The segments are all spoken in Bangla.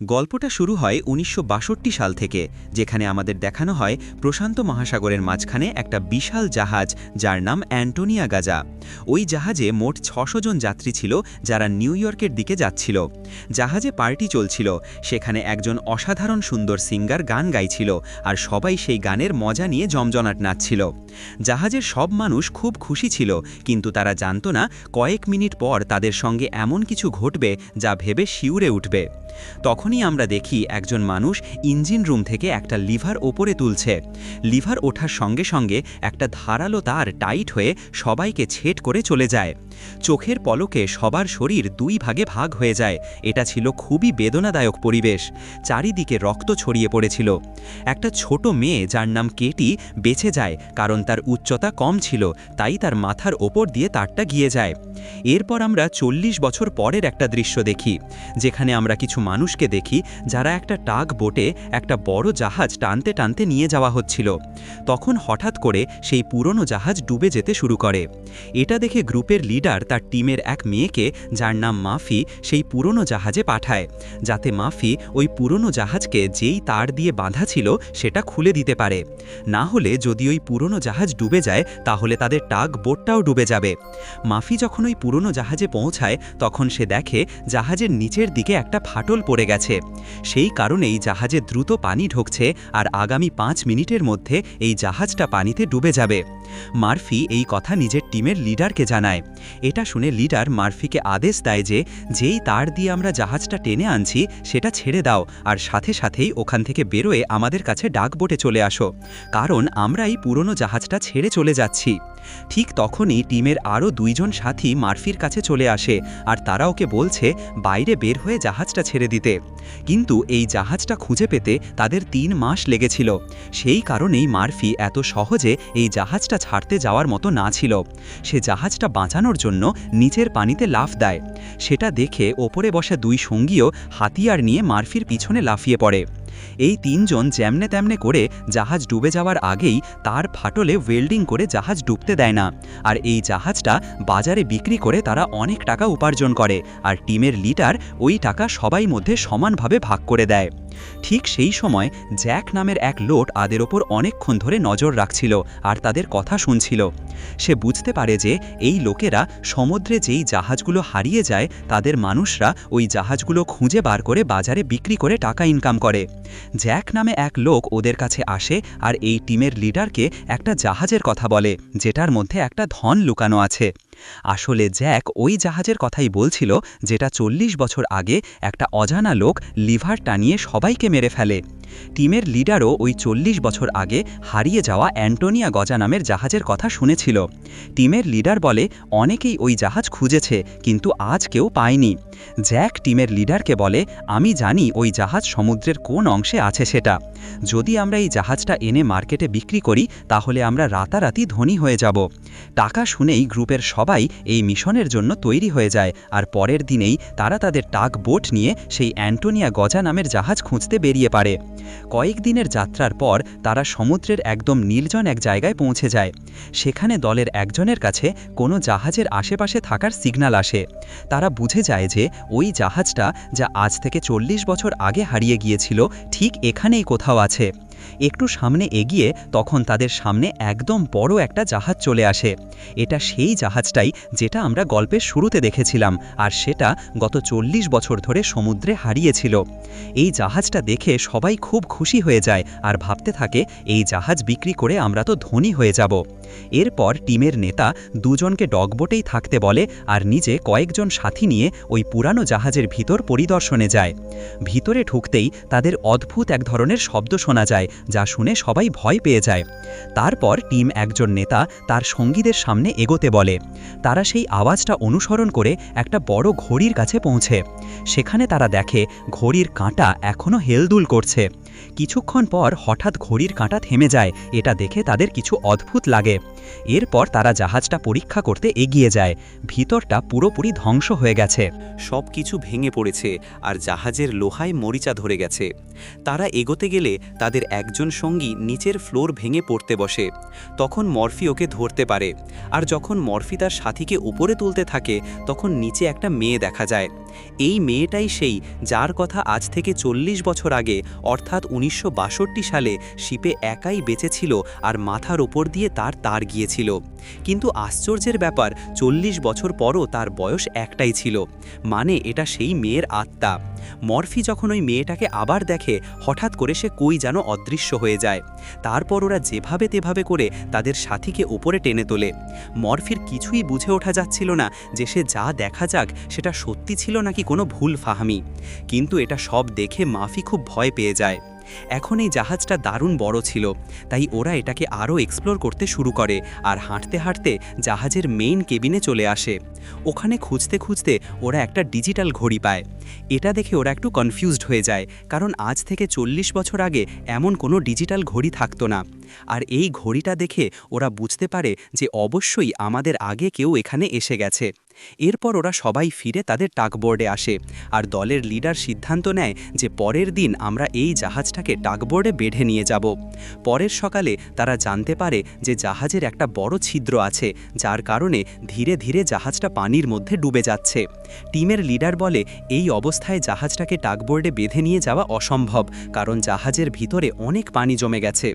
গল্পটা শুরু হয় উনিশশো বাষট্টি সাল থেকে, যেখানে আমাদের দেখানো হয় প্রশান্ত মহাসাগরের মাঝখানে একটা বিশাল জাহাজ যার নাম অ্যান্টোনিয়া গাজা। ওই জাহাজে মোট ছশো জন যাত্রী ছিল যারা নিউ ইয়র্কের দিকে যাচ্ছিল। জাহাজে পার্টি চলছিল, সেখানে একজন অসাধারণ সুন্দর সিঙ্গার গান গাইছিল আর সবাই সেই গানের মজা নিয়ে জমজনাট নাচছিল। জাহাজের সব মানুষ খুব খুশি ছিল, কিন্তু তারা জানত না কয়েক মিনিট পর তাদের সঙ্গে এমন কিছু ঘটবে যা ভেবে শিউরে উঠবে। তখনই আমরা দেখি একজন মানুষ ইঞ্জিন রুম থেকে একটা লিভার ওপরে তুলছে। লিভার ওঠার সঙ্গে সঙ্গে একটা ধারালো তার টাইট হয়ে সবাইকে ছেট করে চলে যায়। চোখের পলকে সবার শরীর দুই ভাগে ভাগ হয়ে যায়। এটা ছিল খুবই বেদনাদায়ক পরিবেশ। চারিদিকে রক্ত ছড়িয়ে পড়েছিল। একটা ছোট মেয়ে যার নাম কেটি বেঁচে যায় কারণ তার উচ্চতা কম ছিল, তাই তার মাথার ওপর দিয়ে তারটা গিয়ে যায়। এরপর আমরা চল্লিশ বছর পরের একটা দৃশ্য দেখি, যেখানে আমরা কিছু মানুষকে দেখি যারা একটা টাগ বোটে একটা বড় জাহাজ টানতে টানতে নিয়ে যাওয়া হচ্ছিল। তখন হঠাৎ করে সেই পুরনো জাহাজ ডুবে যেতে শুরু করে। এটা দেখে গ্রুপের লিডার তার টিমের এক মেয়েকে, যার নাম মাফি, সেই পুরনো জাহাজে পাঠায়। যাতে মাফি ওই পুরনো জাহাজকে যেই তার দিয়ে বাঁধা ছিল সেটা খুলে দিতে পারে। না হলে যদি ওই পুরনো জাহাজ ডুবে যায়, তাহলে তাদের টাগ বোটটাও ডুবে যাবে। মাফি যখন ওই পুরনো জাহাজে পৌঁছায়, তখন সে দেখে জাহাজের নিচের দিকে একটা ফাটল পড়ে গেছে। সেই কারণেই জাহাজে দ্রুত পানি ঢুকছে আর আগামী পাঁচ মিনিটের মধ্যে এই জাহাজটা পানিতে ডুবে যাবে। মার্ফি এই কথা নিজের টিমের লিডারকে জানায়। এটা শুনে লিডার মার্ফিকে আদেশ দেয় যে, যেই তার দিয়ে আমরা জাহাজটা টেনে আনছি, সেটা ছেড়ে দাও আর সাথে সাথেই ওখান থেকে বেরোয় আমাদের কাছে ডাকবোটে চলে আসো। কারণ আমরা এই পুরনো জাহাজটা ছেড়ে চলে যাচ্ছি। ঠিক তখনই টিমের আরও দুইজন সাথী মার্ফির কাছে চলে আসে আর তারা ওকে বলছে, বাইরে বের হয়ে জাহাজটা ছেড়ে দিতে। কিন্তু এই জাহাজটা খুঁজে পেতে তাদের তিন মাস লেগেছিল। সেই কারণেই মার্ফি এত সহজে এই জাহাজটা ছাড়তে যাওয়ার মতো না ছিল। সে জাহাজটা বাঁচানোর জন্য নিচের পানিতে লাফ দেয়। সেটা দেখে ওপরে বসা দুই সঙ্গীও হাতিয়ার নিয়ে মার্ফির পিছনে লাফিয়ে পড়ে। এই তিনজন যেমনে তেমনে করে জাহাজ ডুবে যাওয়ার আগেই তার ফাটলে ওয়েল্ডিং করে জাহাজ ডুবতে দেয় না। আর এই জাহাজটা বাজারে বিক্রি করে তারা অনেক টাকা উপার্জন করে, আর টিমের লিডার ওই টাকা সবাই মধ্যে সমানভাবে ভাগ করে দেয়। ঠিক সেই সময় জ্যাক নামের এক লোট আদের ওপর অনেকক্ষণ ধরে নজর রাখছিল আর তাদের কথা শুনছিল। সে বুঝতে পারে যে এই লোকেরা সমুদ্রে যেই জাহাজগুলো হারিয়ে যায়, তাদের মানুষরা ওই জাহাজগুলো খুঁজে বার করে বাজারে বিক্রি করে টাকা ইনকাম করে। জ্যাক নামে এক লোক ওদের কাছে আসে আর এই টিমের লিডারকে একটা জাহাজের কথা বলে, যেটার মধ্যে একটা ধন লুকানো আছে। আসলে জ্যাক ওই জাহাজের কথাই বলছিল যেটা চল্লিশ বছর আগে একটা অজানা লোক লিভার টানিয়ে সবাইকে মেরে ফেলে। টিমের লিডারও ওই চল্লিশ বছর আগে হারিয়ে যাওয়া অ্যান্টোনিয়া গজা নামের জাহাজের কথা শুনেছিল। টিমের লিডার বলে, অনেকেই ওই জাহাজ খুঁজেছে, কিন্তু আজ কেউ পায়নি। জ্যাক টিমের লিডারকে বলে, আমি জানি ওই জাহাজ সমুদ্রের কোন অংশে আছে সেটা। যদি আমরা এই জাহাজটা এনে মার্কেটে বিক্রি করি, তাহলে আমরা রাতারাতি ধনী হয়ে যাব। টাকা শুনেই গ্রুপের সবাই এই মিশনের জন্য তৈরি হয়ে যায়, আর পরের দিনেই তারা তাদের টাক বোট নিয়ে সেই অ্যান্টোনিয়া গজা নামের জাহাজ খুঁজতে বেরিয়ে পারে কয়েকদিনের যাত্রার পর তারা সমুদ্রের একদম নীলজন এক জায়গায় পৌঁছে যায়। সেখানে দলের একজনের কাছে কোনো জাহাজের আশেপাশে থাকার সিগনাল আসে। তারা বুঝে যায় যে ওই জাহাজটা যা আজ থেকে চল্লিশ বছর আগে হারিয়ে গিয়েছিল, ঠিক এখানেই কোথাও আছে। একটু সামনে এগিয়ে তখন তাদের সামনে একদম বড় একটা জাহাজ চলে আসে। এটা সেই জাহাজটাই যেটা আমরা গল্পের শুরুতে দেখেছিলাম আর সেটা গত চল্লিশ বছর ধরে সমুদ্রে হারিয়েছিল। এই জাহাজটা দেখে সবাই খুব খুশি হয়ে যায় আর ভাবতে থাকে, এই জাহাজ বিক্রি করে আমরা তো ধনী হয়ে যাব। এরপর টিমের নেতা দুজনকে ডগবোটেই থাকতে বলে আর নিজে কয়েকজন সাথী নিয়ে ওই পুরানো জাহাজের ভিতর পরিদর্শনে যায়। ভিতরে ঢুকতেই তাদের অদ্ভুত এক ধরনের শব্দ শোনা যায় যা শুনে সবাই ভয় পেয়ে যায়। তারপর টিম একজন নেতা তার সঙ্গীদের সামনে এগোতে বলে। তারা সেই আওয়াজটা অনুসরণ করে একটা বড় ঘড়ির কাছে পৌঁছে। সেখানে তারা দেখে, ঘড়ির কাঁটা এখনও হেলদুল করছে। কিছুক্ষণ পর হঠাৎ ঘড়ির কাঁটা থেমে যায়, এটা দেখে তাদের কিছু অদ্ভুত লাগে। এরপর তারা জাহাজটা পরীক্ষা করতে এগিয়ে যায়, ভিতরটা পুরোপুরি ধ্বংস হয়ে গেছে। সব কিছু ভেঙে পড়েছে আর জাহাজের লোহায় মরিচা ধরে গেছে। তারা এগোতে গেলে তাদের একজন সঙ্গী নিচের ফ্লোর ভেঙে পড়তে বসে। তখন মরফি ওকে ধরতে পারে। আর যখন মরফি তার সাথীকে উপরে তুলতে থাকে, তখন নিচে একটা মেয়ে দেখা যায়। এই মেয়েটাই সেই যার কথা আজ থেকে চল্লিশ বছর আগে, অর্থাৎ উনিশশো বাষট্টি সালে, শিপে একাই বেঁচেছিল আর মাথার ওপর দিয়ে তার তার গিয়েছিল। কিন্তু আশ্চর্যের ব্যাপার, চল্লিশ বছর পরও তার বয়স একটাই ছিল। মানে এটা সেই মেয়ের আত্মা। মরফি যখন ওই মেয়েটাকে আবার দেখে, হঠাৎ করে সে কই যেন অদৃশ্য হয়ে যায়। তারপর ওরা যেভাবে তেভাবে করে তাদের সাথীকে ওপরে টেনে তোলে। মরফির কিছুই বুঝে ওঠা যাচ্ছিল না যে সে যা দেখা যাক, সেটা সত্যি ছিল নাকি কোনো ভুল ফাহামি। কিন্তু এটা সব দেখে মাফি খুব ভয় পেয়ে যায়। এখন এই জাহাজটা দারুণ বড় ছিল, তাই ওরা এটাকে আরও এক্সপ্লোর করতে শুরু করে আর হাঁটতে হাঁটতে জাহাজের মেইন কেবিনে চলে আসে। ওখানে খুঁজতে খুঁজতে ওরা একটা ডিজিটাল ঘড়ি পায়। এটা দেখে ওরা একটু কনফিউজড হয়ে যায়, কারণ আজ থেকে চল্লিশ বছর আগে এমন কোনো ডিজিটাল ঘড়ি থাকতো না। আর এই ঘড়িটা দেখে ওরা বুঝতে পারে যে অবশ্যই আমাদের আগে কেউ এখানে এসে গেছে। এরপর ওরা সবাই ফিরে তাদের টাকবোর্ডে আসে আর দলের লিডার সিদ্ধান্ত নেয় যে পরের দিন আমরা এই জাহাজটাকে টাকবোর্ডে বেঁধে নিয়ে যাব। পরের সকালে তারা জানতে পারে যে জাহাজের একটা বড় ছিদ্র আছে, যার কারণে ধীরে ধীরে জাহাজটা পানির মধ্যে ডুবে যাচ্ছে। টিমের লিডার বলে, এই অবস্থায় জাহাজটাকে টাকবোর্ডে বেঁধে নিয়ে যাওয়া অসম্ভব, কারণ জাহাজের ভিতরে অনেক পানি জমে গেছে।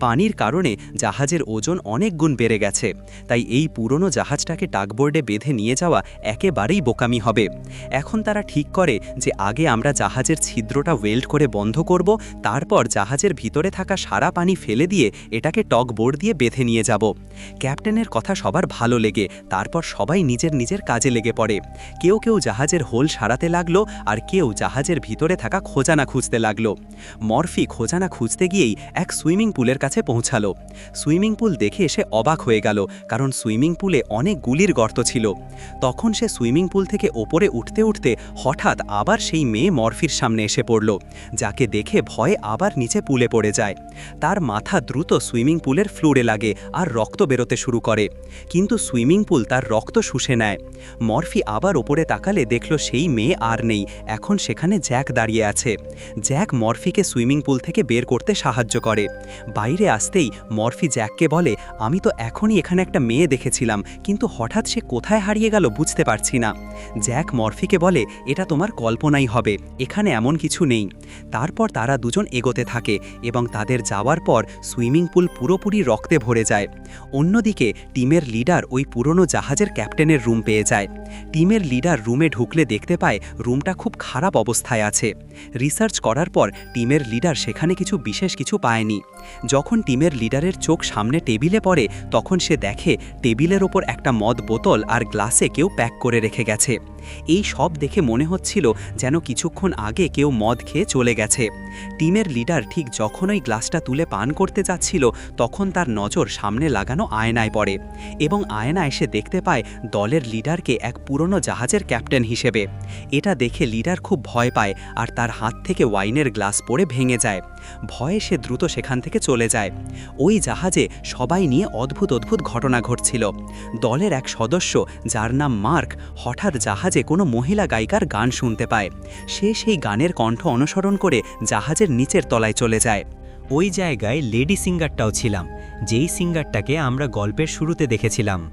পানির কারণে জাহাজের ওজন অনেক গুণ বেড়ে গেছে। তাই এই পুরনো জাহাজটাকে টাকবোর্ডে বেঁধে নিয়ে যাওয়া একেবারেই বোকামি হবে। এখন তারা ঠিক করে যে, আগে আমরা জাহাজের ছিদ্রটা ওয়েল্ড করে বন্ধ করব, তারপর জাহাজের ভিতরে থাকা সারা পানি ফেলে দিয়ে এটাকে টক বোর্ড দিয়ে বেঁধে নিয়ে যাব। ক্যাপ্টেনের কথা সবার ভালো লেগে, তারপর সবাই নিজের নিজের কাজে লেগে পড়ে। কেউ কেউ জাহাজের হোল সারাতে লাগল আর কেউ জাহাজের ভিতরে থাকা খোঁজানা খুঁজতে লাগল। মরফি খোঁজানা খুঁজতে গিয়েই এক সুইমিং পুলের কাছে পৌঁছালো। সুইমিং পুল দেখে এসে অবাক হয়ে গেল, কারণ সুইমিং পুলে অনেক গুলির গর্ত ছিল। তখন সে সুইমিং পুল থেকে ওপরে উঠতে উঠতে হঠাৎ আবার সেই মেয়ে মরফির সামনে এসে পড়ল, যাকে দেখে ভয়ে আবার নিচে পুলে পড়ে যায়। তার মাথা দ্রুত সুইমিং পুলের ফ্লোরে লাগে আর রক্ত বেরোতে শুরু করে, কিন্তু সুইমিং পুল তার রক্ত শুষে নেয়। মরফি আবার ওপরে তাকালে দেখল সেই মেয়ে আর নেই। এখন সেখানে জ্যাক দাঁড়িয়ে আছে। জ্যাক মরফিকে সুইমিং পুল থেকে বের করতে সাহায্য করে। বাইরে আসতেই মরফি জ্যাককে বলে, আমি তো এখনই এখানে একটা মেয়ে দেখেছিলাম, কিন্তু হঠাৎ সে কোথায় হারিয়ে গেল বুঝতে পারছি না। জ্যাক মরফিকে বলে, এটা তোমার কল্পনাই হবে, এখানে এমন কিছু নেই। তারপর তারা দুজন এগোতে থাকে এবং তাদের যাওয়ার পর সুইমিং পুল পুরোপুরি রক্তে ভরে যায়। অন্যদিকে টিমের লিডার ওই পুরনো জাহাজের ক্যাপ্টেনের রুম পেয়ে যায়। টিমের লিডার রুমে ঢুকলে দেখতে পায় রুমটা খুব খারাপ অবস্থায় আছে। রিসার্চ করার পর টিমের লিডার সেখানে কিছু বিশেষ কিছু পায়নি। যখন টিমের লিডারের চোখ সামনে টেবিলে পড়ে, তখন সে দেখে টেবিলের ওপর একটা মদ বোতল আর গ্লাসে কেউ প্যাক করে রেখে গেছে। এই সব দেখে মনে হচ্ছিল যেন কিছুক্ষণ আগে কেউ মদ খেয়ে চলে গেছে। টিমের লিডার ঠিক যখন ওই গ্লাসটা তুলে পান করতে যাচ্ছিল, তখন তার নজর সামনে লাগানো আয়নায় পড়ে এবং আয়না এসে দেখতে পায় দলের লিডারকে এক পুরনো জাহাজের ক্যাপ্টেন হিসেবে। এটা দেখে লিডার খুব ভয় পায় আর তার হাত থেকে ওয়াইনের গ্লাস পড়ে ভেঙে যায়। ভয়ে সে দ্রুত সেখান থেকে চলে যায়। ওই জাহাজে সবাই নিয়ে অদ্ভুত অদ্ভুত ঘটনা ঘটছিল। দলের এক সদস্য, যার নাম মার্ক, হঠাৎ জাহাজে কোনো মহিলা গায়িকার গান শুনতে পায়। সে সেই গানের কণ্ঠ অনুসরণ করে জাহাজের নিচের তলায় চলে যায়। ওই জায়গায় লেডি সিঙ্গারটাও ছিলাম। যেই সিঙ্গারটাকে আমরা গল্পের শুরুতে দেখেছিলাম।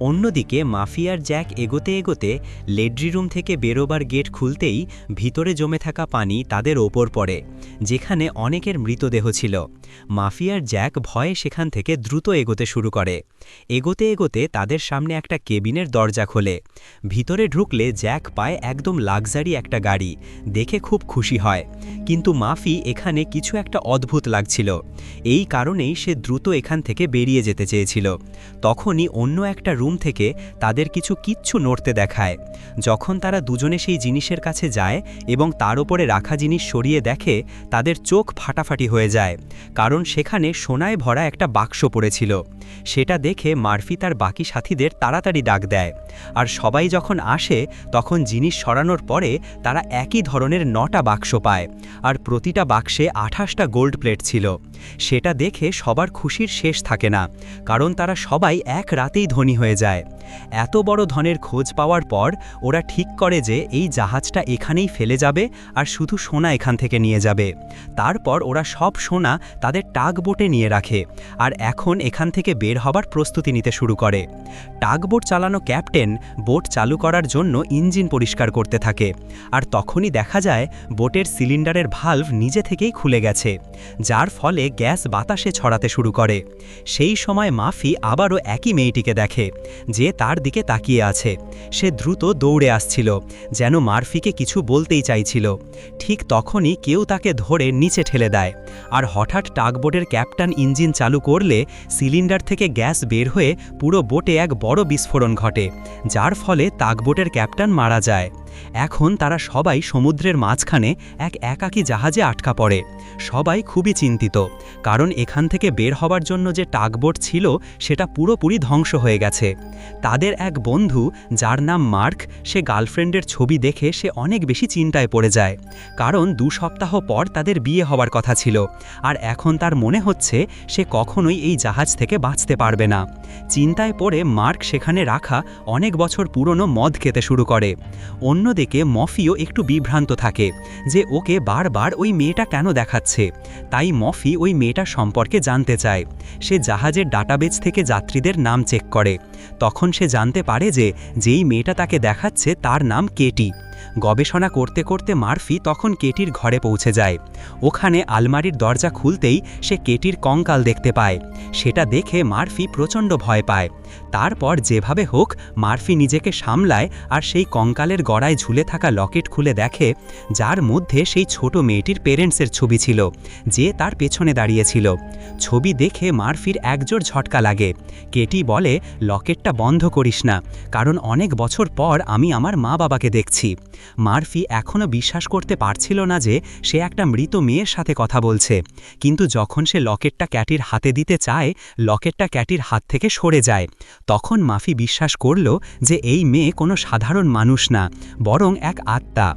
অন্যদিকে মাফিয়ার জ্যাক এগোতে এগোতে লেড্রি রুম থেকে বেরোবার গেট খুলতেই ভিতরে জমে থাকা পানি তাদের ওপর পড়ে, যেখানে অনেকের মৃতদেহ ছিল। মাফিয়ার জ্যাক ভয়ে সেখান থেকে দ্রুত এগোতে শুরু করে। এগোতে এগোতে তাদের সামনে একটা কেবিনের দরজা খোলে। ভিতরে ঢুকলে জ্যাক পায় একদম লাক্সারি একটা গাড়ি, দেখে খুব খুশি হয়। কিন্তু মাফি এখানে কিছু একটা অদ্ভুত লাগছিল। এই কারণেই সে দ্রুত এখান থেকে বেরিয়ে যেতে চেয়েছিল। তখনই অন্য একটা রুম রুম থেকে তাদের কিছু কিচ্ছু নড়তে দেখায়। যখন তারা দুজনে সেই জিনিসের কাছে যায় এবং তার উপরে রাখা জিনিস সরিয়ে দেখে, তাদের চোখ ফাটাফাটি হয়ে যায়, কারণ সেখানে সোনায় ভরা একটা বাক্স পড়েছিল। সেটা দেখে মারফি তার বাকি সাথীদের তাড়াতাড়ি ডাক দেয়। আর সবাই যখন আসে, তখন জিনিস সরানোর পরে তারা একই ধরনের নটা বাক্স পায়। আর প্রতিটা বাক্সে আঠাশটা গোল্ড প্লেট ছিল। সেটা দেখে সবার খুশির শেষ থাকে না, কারণ তারা সবাই এক রাতেই ধনী হয়ে যায়। এত বড় ধনের খোঁজ পাওয়ার পর ওরা ঠিক করে যে এই জাহাজটা এখানেই ফেলে যাবে আর শুধু সোনা এখান থেকে নিয়ে যাবে। তারপর ওরা সব সোনা তাদের টাগ বোটে নিয়ে রাখে আর এখন এখান থেকে বের হবার প্রস্তুতি নিতে শুরু করে। টাগবোট চালানো ক্যাপ্টেন বোট চালু করার জন্য ইঞ্জিন পরিষ্কার করতে থাকে আর তখনই দেখা যায় বোটের সিলিন্ডারের ভালভ নিজে থেকেই খুলে গেছে, যার ফলে গ্যাস বাতাসে ছড়াতে শুরু করে। সেই সময় মাফি আবারও একই মেয়েটিকে দেখে, যে তার দিকে তাকিয়ে আছে। সে দ্রুত দৌড়ে আসছিল, যেন মারফিকে কিছু বলতেই চাইছিল। ঠিক তখনই কেউ তাকে ধরে নিচে ঠেলে দেয়। আর হঠাৎ টাগবোটের ক্যাপ্টেন ইঞ্জিন চালু করলে সিলিন্ডার থেকে গ্যাস বের হয়ে পুরো বোটে এক বড় বিস্ফোরণ ঘটে, যার ফলে তাগবোটের ক্যাপ্টেন মারা যায়। এখন তারা সবাই সমুদ্রের মাঝখানে এক একাকী জাহাজে আটকা পড়ে। সবাই খুবই চিন্তিত, কারণ এখান থেকে বের হবার জন্য যে টাকবোট ছিল, সেটা পুরোপুরি ধ্বংস হয়ে গেছে। তাদের এক বন্ধু, যার নাম মার্ক, সে গার্লফ্রেন্ডের ছবি দেখে সে অনেক বেশি চিন্তায় পড়ে যায়, কারণ দু সপ্তাহ পর তাদের বিয়ে হবার কথা ছিল, আর এখন তার মনে হচ্ছে সে কখনোই এই জাহাজ থেকে বাঁচতে পারবে না। চিন্তায় পড়ে মার্ক সেখানে রাখা অনেক বছর পুরনো মদ খেতে শুরু করে। অন্যদিকে মফিও একটু বিভ্রান্ত থাকে যে ওকে বারবার ওই মেয়েটা কেন দেখাচ্ছে। তাই মফি ওই মেয়েটা সম্পর্কে জানতে চায়। সে জাহাজের ডাটাবেজ থেকে যাত্রীদের নাম চেক করে। তখন সে জানতে পারে যে যেই মেয়েটা তাকে দেখাচ্ছে তার নাম কেটি। গবেষণা করতে করতে মারফি তখন কেটির ঘরে পৌঁছে যায়। ওখানে আলমারির দরজা খুলতেই সে কেটির কঙ্কাল দেখতে পায়। সেটা দেখে মারফি প্রচণ্ড ভয় পায়। তারপর যেভাবে হোক, মারফি নিজেকে সামলায় আর সেই কঙ্কালের গড়ায় ঝুলে থাকা লকেট খুলে দেখে যার মধ্যে সেই ছোট মেয়েটির পেরেন্টসের ছবি ছিল, যে তার পেছনে দাঁড়িয়েছিল ছবি দেখে মারফির একজোর ঝটকা লাগে। কেটি বলে, লকেটটা বন্ধ করিস না, কারণ অনেক বছর পর আমি আমার মা বাবাকে দেখছি। মারফি এখনও বিশ্বাস করতে পারছিল না যে সে একটা মৃত মেয়ের সাথে কথা বলছে। কিন্তু যখন সে লকেটটা ক্যাটির হাতে দিতে চায়, লকেটটা ক্যাটির হাত থেকে সরে যায়। তখন মাফি বিশ্বাস করল যে এই মেয়ে কোনো সাধারণ মানুষ না, বরং এক আত্মা।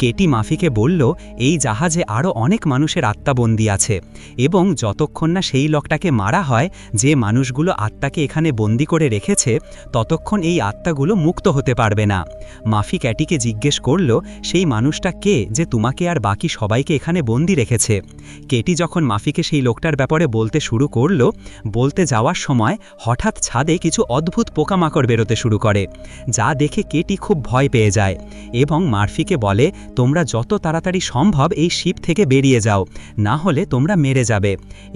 কেটি মাফিকে বলল, এই জাহাজে আরও অনেক মানুষের আত্মাবন্দি আছে এবং যতক্ষণ না সেই লোকটাকে মারা হয়, যে মানুষগুলো আত্মাকে এখানে বন্দি করে রেখেছে, ততক্ষণ এই আত্মাগুলো মুক্ত হতে পারবে না। মাফি ক্যাটিকে জিজ্ঞেস করল, সেই মানুষটা কে যে তোমাকে আর বাকি সবাইকে এখানে বন্দি রেখেছে? কেটি যখন মাফিকে সেই লোকটার ব্যাপারে বলতে শুরু করল, বলতে যাওয়ার সময় হঠাৎ ছাদে কিছু অদ্ভুত পোকামাকড় বেরোতে শুরু করে, যা দেখে কেটি খুব ভয় পেয়ে যায় এবং মারফিকে বলে তোমরা যত তাড়াতাড়ি সম্ভব এই শিপ থেকে বেরিয়ে যাও, না হলে তোমরা মেরে যাবে।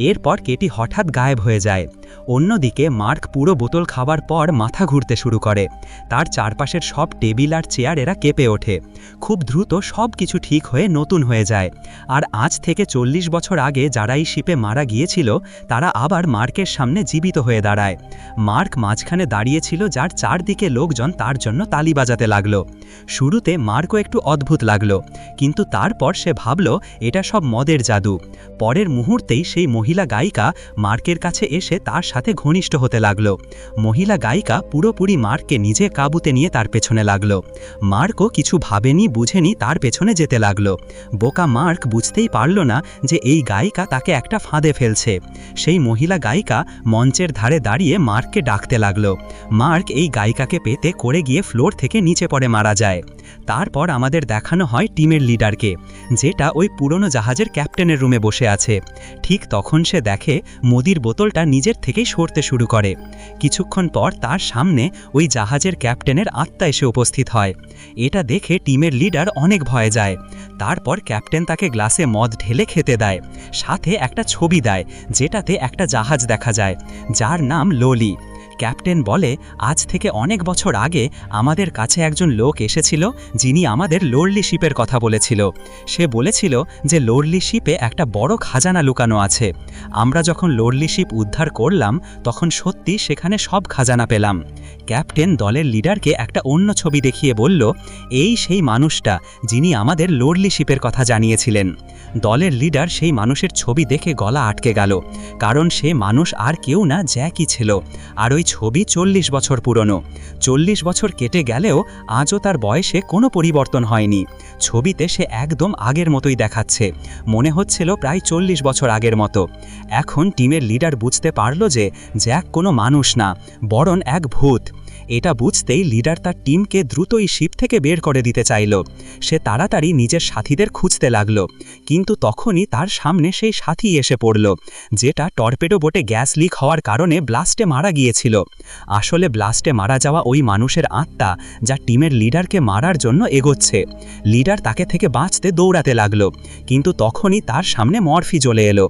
এরপর কেটি হঠাৎ গায়েব হয়ে যায়। অন্যদিকে মার্ক পুরো বোতল খাবার পর মাথা ঘুরতে শুরু করে। তার চারপাশের সব টেবিল আর চেয়ার এরা কেঁপে ওঠে। খুব দ্রুত সব কিছু ঠিক হয়ে নতুন হয়ে যায়। আর আজ থেকে চল্লিশ বছর আগে যারা এই শিপে মারা গিয়েছিল, তারা আবার মার্কের সামনে জীবিত হয়ে দাঁড়ায়। মার্ক মাঝখানে দাঁড়িয়েছিল যার চারদিকে লোকজন তার জন্য তালি বাজাতে লাগল। শুরুতে মার্কও একটু অদ্ভুত লাগল। কিন্তু তারপর সে ভাবল, এটা সব মদের জাদু। পরের মুহূর্তেই সেই মহিলা গায়িকা মার্কের কাছে এসে তার সাথে ঘনিষ্ঠ হতে লাগল। মহিলা গায়িকা পুরোপুরি মার্ককে নিজে কাবুতে নিয়ে তার পেছনে লাগল। মার্কও কিছু ভাবেনি, বুঝেনি, তার পেছনে যেতে লাগল। বোকা মার্ক বুঝতেই পারল না যে এই গায়িকা তাকে একটা ফাঁদে ফেলছে। সেই মহিলা গায়িকা মঞ্চের ধারে দাঁড়িয়ে মার্ককে ডাকতে লাগল। মার্ক এই গায়িকাকে পেতে করে গিয়ে ফ্লোর থেকে নিচে পড়ে মারা যায়। তারপর আমাদের দেখানো হয় টিমের লিডারকে, যেটা ওই পুরনো জাহাজের ক্যাপ্টেনের রুমে বসে আছে। ঠিক তখন সে দেখে মোদির বোতলটা নিজের থেকেই সরতে শুরু করে। কিছুক্ষণ পর তার সামনে ওই জাহাজের ক্যাপ্টেনের আত্মা এসে উপস্থিত হয়। এটা দেখে টিমের লিডার অনেক ভয়ে যায়। তারপর ক্যাপ্টেন তাকে গ্লাসে মদ ঢেলে খেতে দেয়, সাথে একটা ছবি দেয়, যেটাতে একটা জাহাজ দেখা যায়, যার নাম লোলি। ক্যাপ্টেন বলে, আজ থেকে অনেক বছর আগে আমাদের কাছে একজন লোক এসেছিল যিনি আমাদের লোরলি শিপের কথা বলেছিল। সে বলেছিল যে লোরলি শিপে একটা বড় খাজানা লুকানো আছে। আমরা যখন লোরলি শিপ উদ্ধার করলাম, তখন সত্যি সেখানে সব খাজানা পেলাম। ক্যাপ্টেন দলের লিডারকে একটা অন্য ছবি দেখিয়ে বলল, এই সেই মানুষটা যিনি আমাদের লোরলি শিপের কথা জানিয়েছিলেন। দলের লিডার সেই মানুষের ছবি দেখে গলা আটকে গেল, কারণ সে মানুষ আর কেউ না, জ্যাকই ছিল। আর ওই ছবি চল্লিশ বছর পুরনো। চল্লিশ বছর কেটে গেলেও আজও তার বয়সে কোনো পরিবর্তন হয়নি। ছবিতে সে একদম আগের মতোই দেখাচ্ছে। মনে হচ্ছিল প্রায় চল্লিশ বছর আগের মতো। এখন টিমের লিডার বুঝতে পারল যে জ্যাক কোনো মানুষ না বরণ এক ভূত। এটা বুঝতেই লিডার তার টিমকে দ্রুতই শিপ থেকে বের করে দিতে চাইল। সে তাড়াতাড়ি নিজের সাথীদের খুঁজতে লাগল, কিন্তু তখনই তার সামনে সেই সাথী এসে পড়ল, যেটা টর্পেডো বোটে গ্যাস লিক হওয়ার কারণে ব্লাস্টে মারা গিয়েছিল। আসলে ব্লাস্টে মারা যাওয়া ওই মানুষের আত্মা, যা টিমের লিডারকে মারার জন্য এগোচ্ছে। লিডার তাকে থেকে বাঁচতে দৌড়াতে লাগল, কিন্তু তখনই তার সামনে মরফি চলে এলো।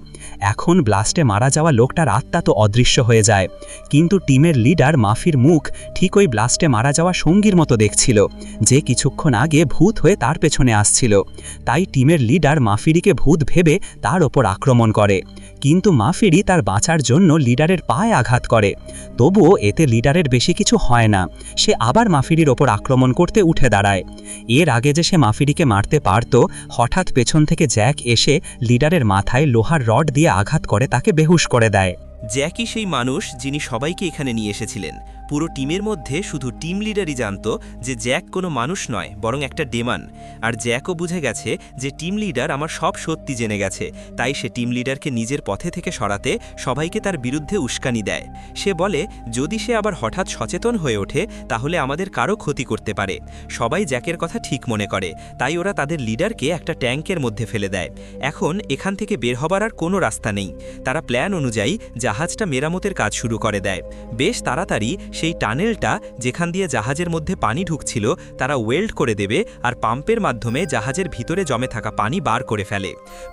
এখন ব্লাস্টে মারা যাওয়া লোকটার আত্মা তো অদৃশ্য হয়ে যায়, কিন্তু টিমের লিডার মাফির মুখ ঠিক ওই ব্লাস্টে মারা যাওয়া সঙ্গীর মতো দেখছিল, যে কিছুক্ষণ আগে ভূত হয়ে তার পেছনে আসছিল। তাই টিমের লিডার মাফিরিকে ভূত ভেবে তার ওপর আক্রমণ করে। কিন্তু মাফিরি তার বাঁচার জন্য লিডারের পায়ে আঘাত করে। তবুও এতে লিডারের বেশি কিছু হয় না। সে আবার মাফিরির ওপর আক্রমণ করতে উঠে দাঁড়ায়। এর আগে যে সে মাফিরিকে মারতে পারত, হঠাৎ পেছন থেকে জ্যাক এসে লিডারের মাথায় লোহার রড দিয়ে আঘাত করে তাকে বেহুশ করে দেয়। জ্যাকই সেই মানুষ যিনি সবাইকে এখানে নিয়ে এসেছিলেন। পুরো টিমের মধ্যে শুধু টিম লিডারই জানত যে জ্যাক কোনো মানুষ নয়, বরং একটা ডেমান। আর জ্যাকও বুঝে গেছে যে টিম লিডার আমার সব সত্যি জেনে গেছে। তাই সে টিম লিডারকে নিজের পথে থেকে সরাতে সবাইকে তার বিরুদ্ধে উস্কানি দেয়। সে বলে, যদি সে আবার হঠাৎ সচেতন হয়ে ওঠে, তাহলে আমাদের কারও ক্ষতি করতে পারে। সবাই জ্যাকের কথা ঠিক মনে করে। তাই ওরা তাদের লিডারকে একটা ট্যাঙ্কের মধ্যে ফেলে দেয়। এখন এখান থেকে বের হবার আর কোনো রাস্তা নেই। তারা প্ল্যান অনুযায়ী জাহাজটা মেরামতের কাজ শুরু করে দেয়। বেশ তাড়াতাড়ি সেই টানেলটা যেখান দিয়ে জাহাজের মধ্যে পানি ঢুকছিল, তারা ওয়েল্ড করে দেবে আর পাম্পের মাধ্যমে জাহাজের ভিতরে জমে থাকা পানি বার করে ফেলে।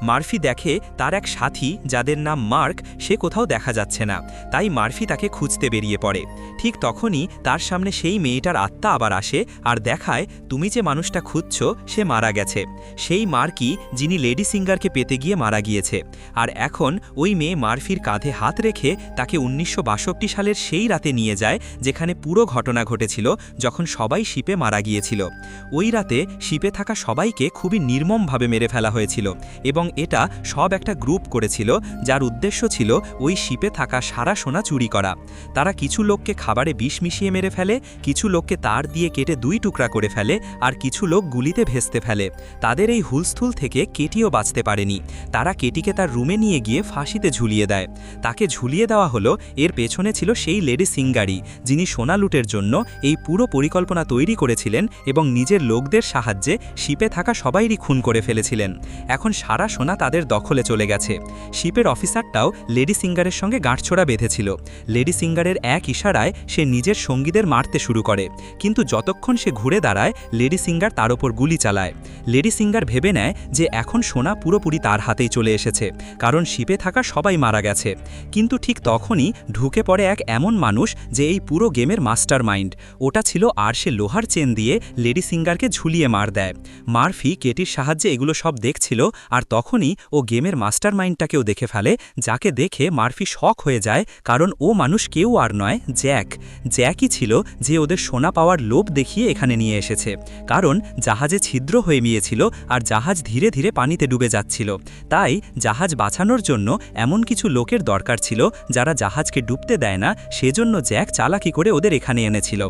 মার্ফি দেখে তার এক সাথী, যাদের নাম মার্ক, সে কোথাও দেখা যাচ্ছে না। তাই মার্ফি তাকে খুঁজতে বেরিয়ে পড়ে। ঠিক তখনই তার সামনে সেই মেয়েটার আত্মা আবার আসে আর দেখায়, তুমি যে মানুষটা খুঁজছ, সে মারা গেছে। সেই মার্কই যিনি লেডি সিঙ্গারকে পেতে গিয়ে মারা গিয়েছে। আর এখন ওই মেয়ে মার্ফির কাঁধে হাত রেখে তাকে উনিশশো বাষট্টি সালের সেই রাতে নিয়ে যায় যেখানে পুরো ঘটনা ঘটেছিল যখন সবাই শিপে মারা গিয়েছিল। ওই রাতে শিপে থাকা সবাইকে খুবই নির্মমভাবে মেরে ফেলা হয়েছিল এবং এটা সব একটা গ্রুপ করেছিল যার উদ্দেশ্য ছিল ওই শিপে থাকা সারা সোনা চুরি করা। তারা কিছু লোককে খাবারে বিষ মিশিয়ে মেরে ফেলে, কিছু লোককে তার দিয়ে কেটে দুই টুকরা করে ফেলে আর কিছু লোক গুলিতে ভেস্তে ফেলে। তাদের এই হুলস্থুল থেকে কেটিও বাঁচতে পারেনি। তারা কেটিকে তার রুমে নিয়ে গিয়ে ফাঁসিতে ঝুলিয়ে দেয়। তাকে ঝুলিয়ে দেওয়া হলো, এর পেছনে ছিল সেই লেডি সিঙ্গারি যিনি সোনা লুটের জন্য এই পুরো পরিকল্পনা তৈরি করেছিলেন এবং নিজের লোকদের সাহায্যে শিপে থাকা সবাইরই খুন করে ফেলেছিলেন। এখন সারা সোনা তাদের দখলে চলে গেছে। শিপের অফিসারটাও লেডি সিঙ্গারের সঙ্গে গাঁটছোড়া বেঁধেছিল। লেডি সিঙ্গারের এক ইশারায় সে নিজের সঙ্গীদের মারতে শুরু করে। কিন্তু যতক্ষণ সে ঘুরে দাঁড়ায়, লেডি সিঙ্গার তার ওপর গুলি চালায়। লেডি সিঙ্গার ভেবে নেয় যে এখন সোনা পুরোপুরি তার হাতেই চলে এসেছে, কারণ শিপে থাকা সবাই মারা গেছে। কিন্তু ঠিক তখনই ঢুকে পড়ে এক এমন মানুষ যে এই পুরো গেমের মাস্টার মাইন্ড ওটা ছিল আর সে লোহার চেন দিয়ে লেডি সিঙ্গারকে ঝুলিয়ে মার দেয়। মারফি, কেটির সাহায্যে এগুলো সব দেখছিল আর তখনই ও গেমের মাস্টার মাইন্ডটাকেও দেখে ফেলে, যাকে দেখে মারফি শখ হয়ে যায়, কারণ ও মানুষ কেউ আর নয়, জ্যাক। জ্যাকই ছিল যে ওদের সোনা পাওয়ার লোভ দেখিয়ে এখানে নিয়ে এসেছে। কারণ জাহাজে ছিদ্র হয়ে গিয়েছিল আর জাহাজ ধীরে ধীরে পানিতে ডুবে যাচ্ছিল। তাই জাহাজ বাঁচানোর জন্য এমন কিছু লোকের দরকার ছিল যারা জাহাজকে ডুবতে দেয় না, সেজন্য জ্যাক চালাকি করে ওদের এখানে এনেছিল।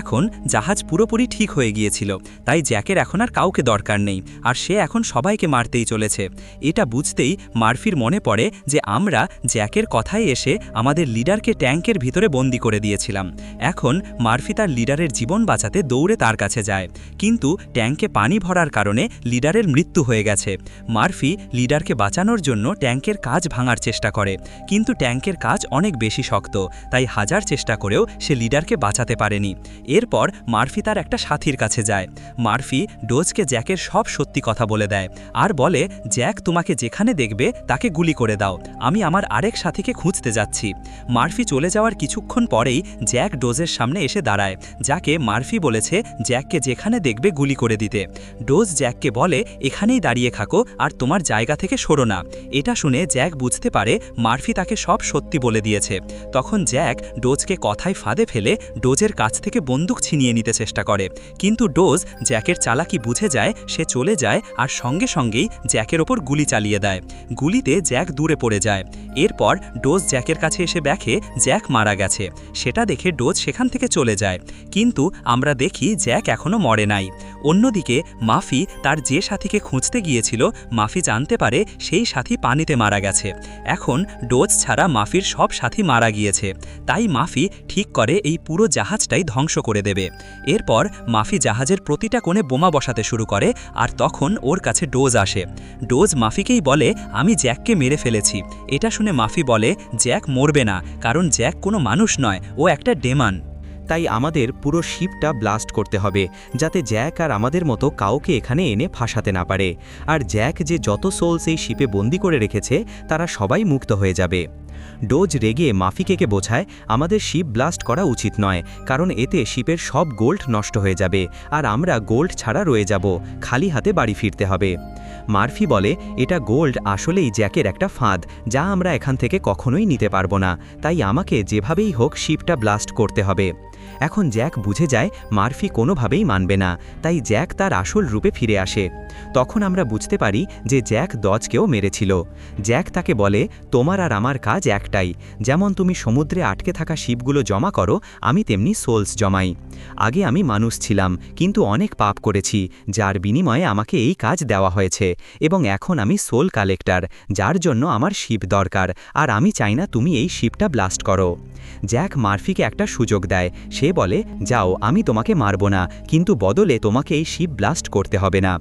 এখন জাহাজ পুরোপুরি ঠিক হয়ে গিয়েছিল, তাই জ্যাকের এখন আর কাউকে দরকার নেই, আর সে এখন সবাইকে মারতেই চলেছে। এটা বুঝতেই মারফির মনে পড়ে যে আমরা জ্যাকের কথায় এসে আমাদের লিডারকে ট্যাঙ্কের ভিতরে বন্দি করে দিয়েছিলাম। এখন মারফি তার লিডারের জীবন বাঁচাতে দৌড়ে তার কাছে যায়। কিন্তু ট্যাঙ্কে পানি ভরার কারণে লিডারের মৃত্যু হয়ে গেছে। মারফি লিডারকে বাঁচানোর জন্য ট্যাঙ্কের কাজ ভাঙার চেষ্টা করে, কিন্তু ট্যাঙ্কের কাজ অনেক বেশি শক্ত, তাই হাজার চেষ্টা করেও সে লিডারকে বাঁচাতে পারেনি। এরপর মার্ফি তার একটা সাথীর কাছে যায়। মার্ফি ডোজকে জ্যাকের সব সত্যি কথা বলে দেয় আর বলে, জ্যাক তোমাকে যেখানে দেখবে তাকে গুলি করে দাও। আমি আমার আরেক সাথীকে খুঁজতে যাচ্ছি। মার্ফি চলে যাওয়ার কিছুক্ষণ পরেই জ্যাক ডোজের সামনে এসে দাঁড়ায়, যাকে মার্ফি বলেছে জ্যাককে যেখানে দেখবে গুলি করে দিতে। ডোজ জ্যাককে বলে, এখানেই দাঁড়িয়ে থাকো আর তোমার জায়গা থেকে সরো না। এটা শুনে জ্যাক বুঝতে পারে মার্ফি তাকে সব সত্যি বলে দিয়েছে। তখন জ্যাক ডোজকে কথায় ফাঁদে ফেলে ডোজের কাছ থেকে বন্দুক ছিনিয়ে নিতে চেষ্টা করে। কিন্তু ডোজ জ্যাকের চালাকি বুঝে যায়, সে চলে যায় আর সঙ্গে সঙ্গেই জ্যাকের ওপর গুলি চালিয়ে দেয়। গুলিতে জ্যাক দূরে পড়ে যায়। এরপর ডোজ জ্যাকের কাছে এসে দেখে জ্যাক মারা গেছে। সেটা দেখে ডোজ সেখান থেকে চলে যায়। কিন্তু আমরা দেখি জ্যাক এখনও মরে নাই। অন্যদিকে মাফি তার যে সাথীকে খুঁজতে গিয়েছিল, মাফি জানতে পারে সেই সাথী পানিতে মারা গেছে। এখন ডোজ ছাড়া মাফির সব সাথী মারা গিয়েছে। তাই মাফি ঠিক করে এই পুরো জাহাজটাই ধ্বংস করে দেবে। এরপর মাফি জাহাজের প্রতিটা কোণে বোমা বসাতে শুরু করে, আর তখন ওর কাছে ডোজ আসে। ডোজ মাফিকেই বলে, আমি জ্যাককে মেরে ফেলেছি। এটা শুনে মাফি বলে, জ্যাক মরবে না, কারণ জ্যাক কোনো মানুষ নয়, ও একটা ডেমান। তাই আমাদের পুরো শিপটা ব্লাস্ট করতে হবে, যাতে জ্যাক আর আমাদের মতো কাউকে এখানে এনে ফাঁসাতে না পারে। আর জ্যাক যে যত সোলস এই শিপে বন্দি করে রেখেছে, তারা সবাই মুক্ত হয়ে যাবে। ডোজ রেগে মাফিকেকে বোঝায়, আমাদের শিপ ব্লাস্ট করা উচিত নয়, কারণ এতে শিপের সব গোল্ড নষ্ট হয়ে যাবে, আর আমরা গোল্ড ছাড়া রয়ে যাব, খালি হাতে বাড়ি ফিরতে হবে। মার্ফি বলে, এটা গোল্ড আসলেই জ্যাকের একটা ফাঁদ, যা আমরা এখান থেকে কখনোই নিতে পারব না, তাই আমাকে যেভাবেই হোক শিপটা ব্লাস্ট করতে হবে। এখন জ্যাক বুঝে যায় মার্ফি কোনোভাবেই মানবে না, তাই জ্যাক তার আসল রূপে ফিরে আসে। তখন আমরা বুঝতে পারি যে জ্যাক দজকেও মেরেছিল। জ্যাক তাকে বলে, তোমার আর আমার কাজ একটাই। যেমন তুমি সমুদ্রে আটকে থাকা শিপগুলো জমা করো, আমি তেমনি সোলস জমাই। আগে আমি মানুষ ছিলাম, কিন্তু অনেক পাপ করেছি, যার বিনিময়ে আমাকে এই কাজ দেওয়া হয়েছে। এবং এখন আমি সোল কালেক্টর, যার জন্য আমার শিপ দরকার, আর আমি চাই না তুমি এই শিপটা ব্লাস্ট করো। জ্যাক মার্ফিকে একটা সুযোগ দেয়। সে বলে, যাও, আমি তোমাকে মারব না, কিন্তু বদলে তোমাকে এই শিপ ব্লাস্ট করতে হবে না।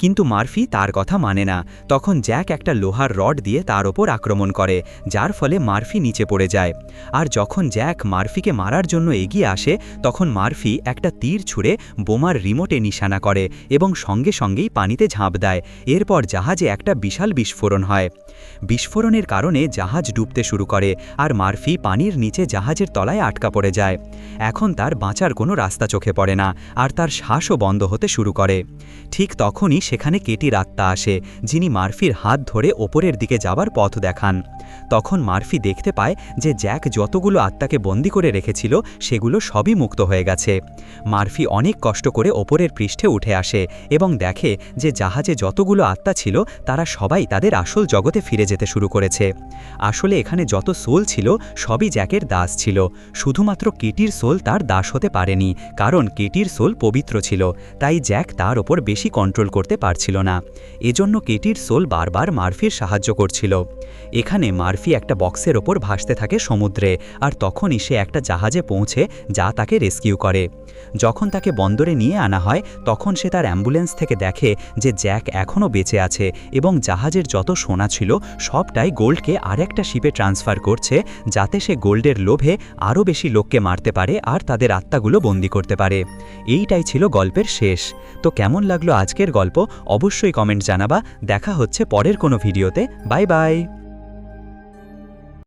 কিন্তু মার্ফি তার কথা মানে না। তখন জ্যাক একটা লোহার রড দিয়ে তার ওপর আক্রমণ করে, যার ফলে মার্ফি নিচে পড়ে যায়। আর যখন জ্যাক মার্ফিকে মারার জন্য এগিয়ে আসে, তখন মার্ফি একটা তীর ছুঁড়ে বোমার রিমোটে নিশানা করে এবং সঙ্গে সঙ্গেই পানিতে ঝাঁপ দেয়। এরপর জাহাজে একটা বিশাল বিস্ফোরণ হয়। বিস্ফোরণের কারণে জাহাজ ডুবতে শুরু করে, আর মার্ফি পানির নিচে জাহাজের তলায় আটকা পড়ে যায়। এখন তার বাঁচার কোনো রাস্তা চোখে পড়ে না আর তার শ্বাসও বন্ধ হতে শুরু করে। ঠিক তখনই সেখানে কেটির আত্মা আসে, যিনি মার্ফির হাত ধরে ওপরের দিকে যাবার পথ দেখান। তখন মার্ফি দেখতে পায় যে জ্যাক যতগুলো আত্মাকে বন্দি করে রেখেছিল, সেগুলো সবই মুক্ত হয়ে গেছে। মার্ফি অনেক কষ্ট করে ওপরের পৃষ্ঠে উঠে আসে এবং দেখে যে জাহাজে যতগুলো আত্মা ছিল, তারা সবাই তাদের আসল জগতে ফিরে যেতে শুরু করেছে। আসলে এখানে যত সোল ছিল, সবই জ্যাকের দাস ছিল। শুধুমাত্র কেটির সোল তার দাস হতে পারেনি, কারণ কেটির সোল পবিত্র ছিল, তাই জ্যাক তার ওপর বেশি কন্ট্রোল করতে পারছিল না। এজন্য কেটির সোল বারবার মার্ফির সাহায্য করছিল। এখানে মার্ফি একটা বক্সের ওপর ভাসতে থাকে সমুদ্রে, আর তখনই সে একটা জাহাজে পৌঁছে যা তাকে রেস্কিউ করে। যখন তাকে বন্দরে নিয়ে আনা হয়, তখন সে তার অ্যাম্বুলেন্স থেকে দেখে যে জ্যাক এখনও বেঁচে আছে এবং জাহাজের যত সোনা ছিল, সবটাই গোল্ডকে আরেকটা শিপে ট্রান্সফার করছে, যাতে সে গোল্ডের লোভে আরও বেশি লোককে মারতে পারে আর তাদের আত্মাগুলো বন্দি করতে পারে। এইটাই ছিল গল্পের শেষ। তো কেমন লাগল আজকের গল্প? অবশ্যই কমেন্ট জানাবা। দেখা হচ্ছে পরের কোনো ভিডিওতে। Bye bye.